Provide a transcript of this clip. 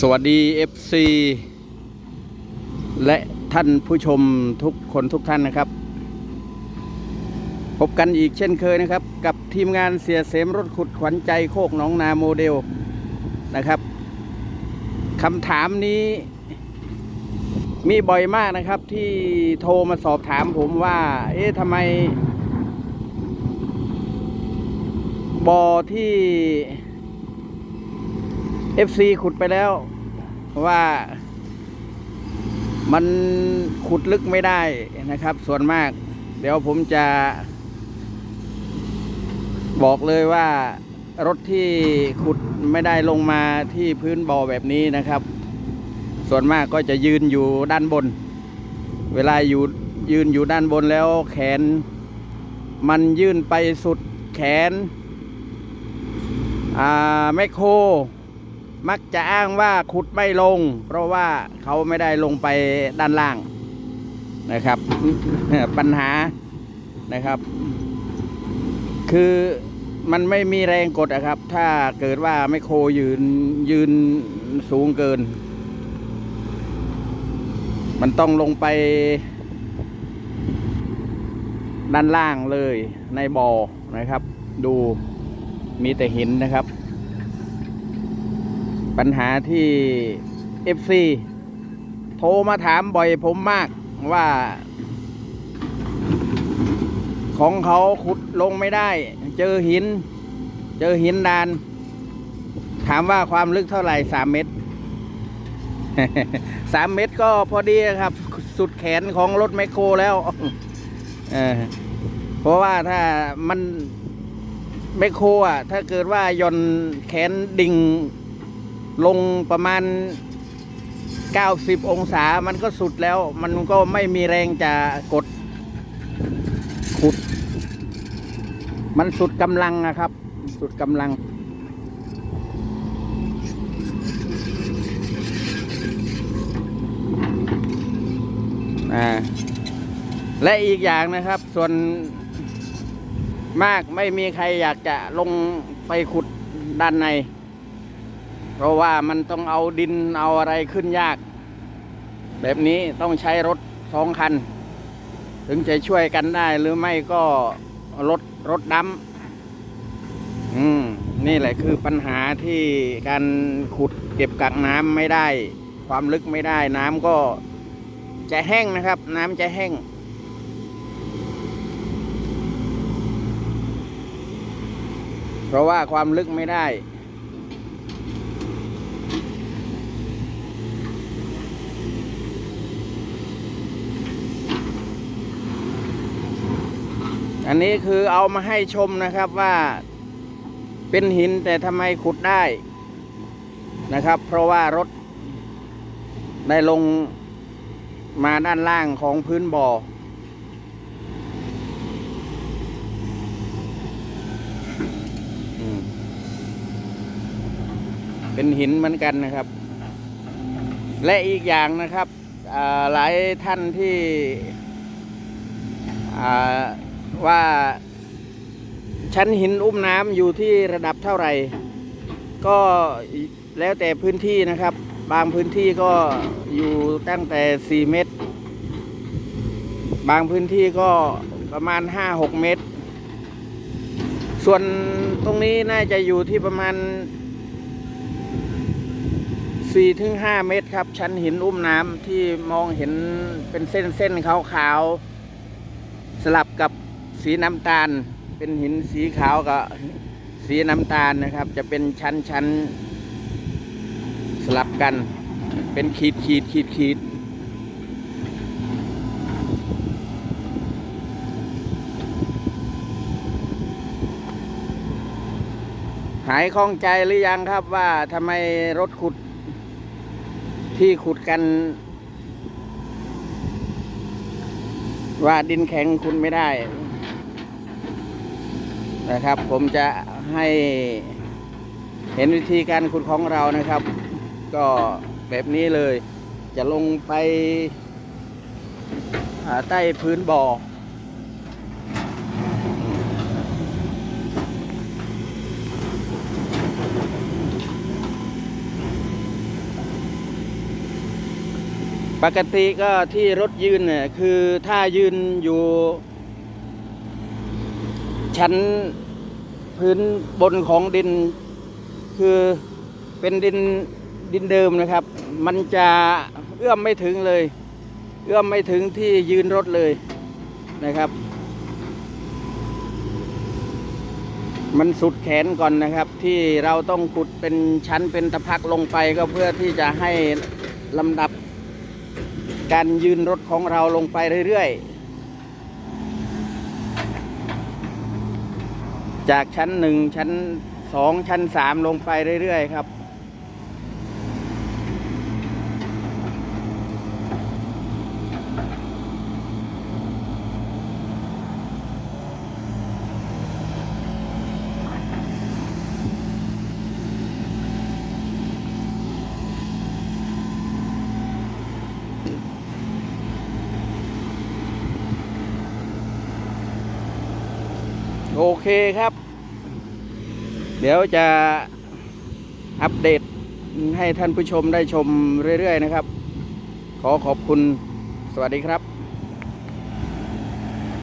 สวัสดี FC และท่านผู้ชมทุกคนทุกท่านนะครับ พบกันอีกเช่นเคยนะครับ กับทีมงานเสียเสมรถขุดขวัญใจโคกหนองนาโมเดลนะครับคำถามนี้มีบ่อยมากนะครับ ที่โทรมาสอบถามผมว่า เอ๊ะทำไมบอที่ FC ขุดไปแล้ว ว่า มันขุดลึกไม่ได้นะครับ ส่วนมาก เดี๋ยวผมจะ บอกเลยว่ารถที่ขุดไม่ได้ลงมาที่พื้นบ่อแบบนี้นะครับ ส่วนมากก็จะยืนอยู่ด้านบน เวลาอยู่ยืนอยู่ด้านบนแล้วแขน มันยื่นไปสุดแขน อ่าแมคโคร มักจะอ้างว่าขุดไม่ลง เพราะว่าเขาไม่ได้ลงไปด้านล่างนะครับ ปัญหานะครับ คือมันไม่มีแรงกดอะครับ ถ้าเกิดว่าไม่โครยืนยืนสูงเกิน มันต้องลงไป ด้านล่างเลยในบ่อนะครับ ดูมีแต่หินนะครับ ปัญหาที่ FC โทรมาถามบ่อยผมมากว่า ของเขาขุดลงไม่ได้ เจอหิน เจอหินดาน ถามว่าความลึกเท่าไหร่สามเมตรสามเมตรก็พอดีครับ สุดแขนของรถแมคโครแล้วเออเพราะว่าถ้ามันแมคโครอะ ถ้าเกิดว่าย่อนแขนดิ่ง ลงประมาณ 90 องศามันก็สุดแล้ว มันก็ไม่มีแรงจะกดขุด มันสุดกำลังนะครับ สุดกำลัง อ่า และอีกอย่างนะครับ ส่วนมากไม่มีใครอยากจะลงไปขุดด้านใน เพราะว่ามันต้องเอาดินเอาอะไรขึ้นยาก แบบนี้ต้องใช้รถสองคัน ถึงจะช่วยกันได้หรือไม่ก็รถรถดำอืมนี่แหละคือปัญหาที่การขุดเก็บกักน้ำไม่ได้ ความลึกไม่ได้น้ำก็จะแห้งนะครับ น้ำจะแห้งเพราะว่าความลึกไม่ได้ นนี้คือเอามาให้ชมนะครับว่าเป็นหินแต่ทำไมขุดได้นะครับ เพราะว่ารถได้ลงมาด้านล่างของพื้นบ่อ เป็นหินเหมือนกันนะครับ และอีกอย่างนะครับหลายท่านที่ ว่า ชั้นหินอุ้มน้ำอยู่ที่ระดับเท่าไหร่ ก็แล้วแต่พื้นที่นะครับ บางพื้นที่ก็อยู่ตั้งแต่ 4 เมตร บางพื้นที่ก็ประมาณ 5-6 เมตร ส่วนตรงนี้น่าจะอยู่ที่ประมาณ 4-5 เมตรครับ ชั้นหินอุ้มน้ำที่มองเห็นเป็นเส้นๆขาวๆสลับกับ สีน้ำตาล เป็นหินสีขาวกับสีน้ำตาลนะครับ จะเป็นชั้นชั้นสลับกัน เป็นขีดขีดขีดขีดหายคล่องใจหรือยังครับว่าทำไมรถขุดที่ขุดกัน ว่าดินแข็งคุณไม่ได้ นะครับ ผมจะให้เห็นวิธีการขุดของเรานะครับ ก็แบบนี้เลย จะลงไปใต้พื้นบ่อปกติก็ที่รถยืนเนี่ยคือถ้ายืนอยู่ ชั้นพื้นบนของดิน คือเป็นดินดินเดิมนะครับ มันจะเอื้อมไม่ถึงเลย เอื้อมไม่ถึงที่ยืนรถเลยนะครับ มันสุดแขนก่อนนะครับ ที่เราต้องขุดเป็นชั้นเป็นตะพักลงไปก็เพื่อที่จะให้ลำดับการยืนรถของเราลงไปเรื่อยๆ จากชั้นหนึ่งชั้นสองชั้นสามลงไปเรื่อยๆครับ เคครับ เดี๋ยวจะอัปเดตให้ท่านผู้ชมได้ชมเรื่อย ๆ นะครับ ขอขอบคุณสวัสดีครับ